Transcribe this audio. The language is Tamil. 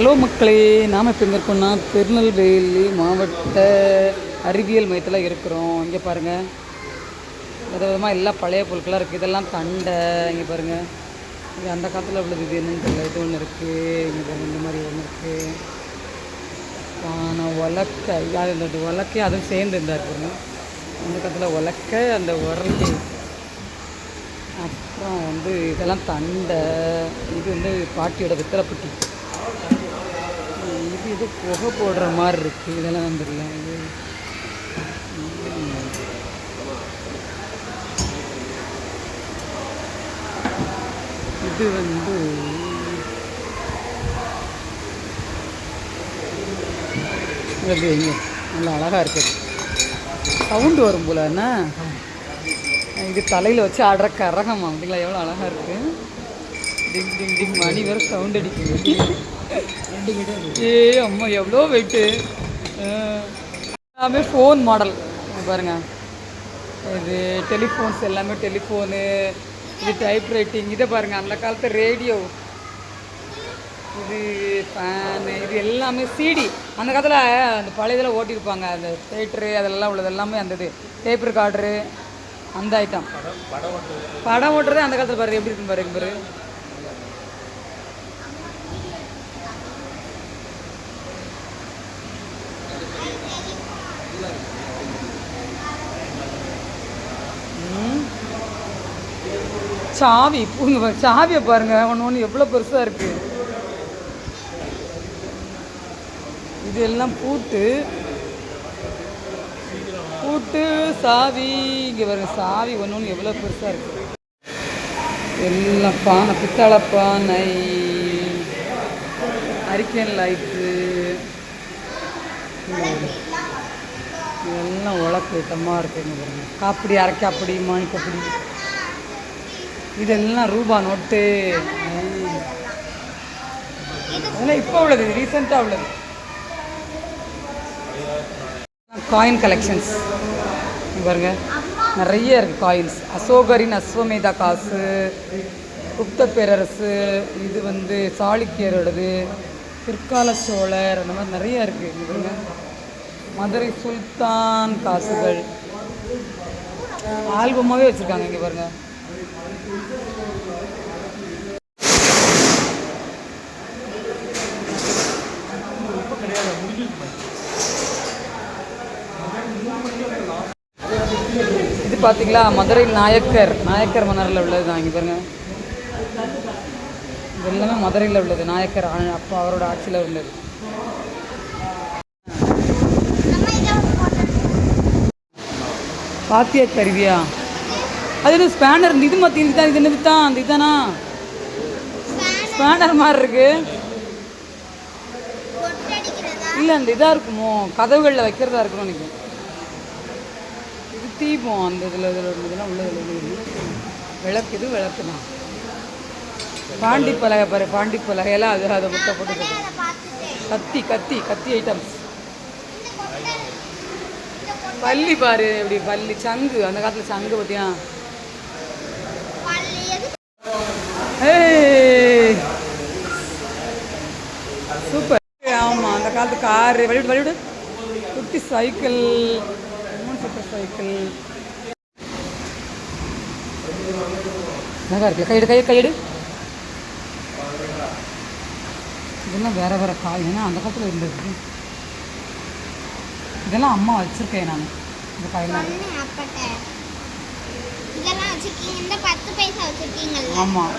ஹலோ மக்களே நாம் இப்போ எங்கே இருக்கோம்னா திருநெல்வேலி மாவட்ட அறிவியல் மையத்தில் இருக்கிறோம். இங்கே பாருங்கள் வித விதமாக எல்லாம் பழைய பொருட்களாக இருக்குது இதெல்லாம் தண்டை இங்கே பாருங்கள் இது அந்த காலத்தில் உள்ளது இது என்னன்னு தெரியல. இது ஒன்று இருக்குது இங்கே பாருங்கள் இந்த மாதிரி ஒன்று இருக்குது நான் உலக்கை அது இந்த உலக்கை அதுவும் சேர்ந்து இருந்தார் பாருங்க. அந்த காலத்தில் உலக்கை அந்த உரல். அப்புறம் வந்து இதெல்லாம் தண்டை. இது வந்து பாட்டியோட வெத்தலைப்பட்டி. இது இது புகை போடுற மாதிரி இருக்குது இதெல்லாம் வந்துடல இது. இது வந்து இது நல்லா அழகாக இருக்குது சவுண்டு வரும் போல என்ன? இது தலையில் வச்சு ஆடுற கரகம் அப்படிங்களா? எவ்வளோ அழகாக இருக்குது டிங் டிங் டிங். மணி வேறு சவுண்ட் அடிக்குது. ஏ அம்மா எவ்வளோ வெயிட்டு எல்லாமே ஃபோன் மாடல் பாருங்க. இது டெலிஃபோன்ஸ் எல்லாமே டெலிஃபோனு இது டைப் ரைட்டிங் இதை பாருங்க அந்த காலத்து ரேடியோ இது ஃபேனு இது எல்லாமே சிடி அந்த காலத்தில் அந்த பழைய இதில் ஓட்டியிருப்பாங்க அந்த தேட்ரு அதெல்லாம் உள்ளது எல்லாமே அந்த இது டேப் ரெக்கார்டரு அந்த ஐட்டம் படம் ஓட்டுறது. அந்த காலத்தில் பாரு எப்படி இருக்குன்னு பாருங்க பாரு. சாவி பூங்க சாவியை பாருங்க. ஒன்று ஒன்று எவ்வளோ பெருசாக இருக்கு. இது எல்லாம் பூட்டு. பூட்டு சாவி. இங்கே பாருங்க சாவி ஒன்று ஒன்று எவ்வளோ பெருசாக இருக்கு. எல்லாம் பானை பித்தளை பானை. அரிக்கன் லைட்டு எல்லாம் உழக்கு ஐட்டமாக இருக்குங்க பாருங்க. காப்பிடி அரைக்காப்பிடி மாணிக்கப்படி இதெல்லாம் ரூபா நோட்டு. ஐ. அதெல்லாம் இப்போ உள்ளது ரீசெண்டாக உள்ளது. காயின் கலெக்ஷன்ஸ் பாருங்க நிறைய இருக்குது காயின்ஸ் அசோகரின் அஸ்வமேதா காசு குப்த பேரரசு இது வந்து சாளுக்கியரோடது பிற்கால சோழர் அந்த மாதிரி நிறைய இருக்குது பாருங்க மதுரை சுல்தான் காசுகள். ஆல்பமாகவே வச்சுருக்காங்க இங்கே பாருங்கள் இது பார்த்தீங்களா மதுரை நாயக்கர். நாயக்கர் மன்னரில் உள்ளது தான் இங்கே பாருங்க. இது எல்லாமே மதுரையில் உள்ளது நாயக்கர் அப்போ அவரோட ஆட்சியில் உள்ளது. பாத்திய கருவியா அது என்ன ஸ்பேனர் இது மத்தி இதுதான் இது என்ன வித்தான் அந்த இதுதானா ஸ்பேனர் மாதிரி இருக்கு. இல்லை அந்த இதாக இருக்குமோ? கதவுகளில் வைக்கிறதா இருக்கும்னு நினைக்கிறேன். இது தீபம். அந்த இதில் இதில் இதெல்லாம் உள்ள இதில் உள்ளது விளக்கு இது விளக்கு தான். பாண்டி பலகை பாரு பாண்டி பலகையெல்லாம் அது அதை முட்டை போட்டு. கத்தி கத்தி கத்தி ஐட்டம்ஸ் பள்ளி பாரு எப்படி பள்ளி சங்கு. அந்த காலத்தில் சங்கு பார்த்தியா சூப்பர். ஆமாம் அந்த காலத்து காரு வழிவிடு வழிவிடு. குட்டி சைக்கிள் மூணு சக்கர சைக்கிள் நல்லா இருக்கு? கையெடு கையை கையெடு. இதெல்லாம் வேற வேற காய் ஏன்னா அந்த காலத்தில் இருந்தது. இதெல்லாம் அம்மா வச்சிருக்கேன் நான். இந்த காயெல்லாம். இதெல்லாம் வச்சிருக்கீங்க. இந்த பத்து பைசா வச்சிருக்கீங்கல்ல. ஆமாம்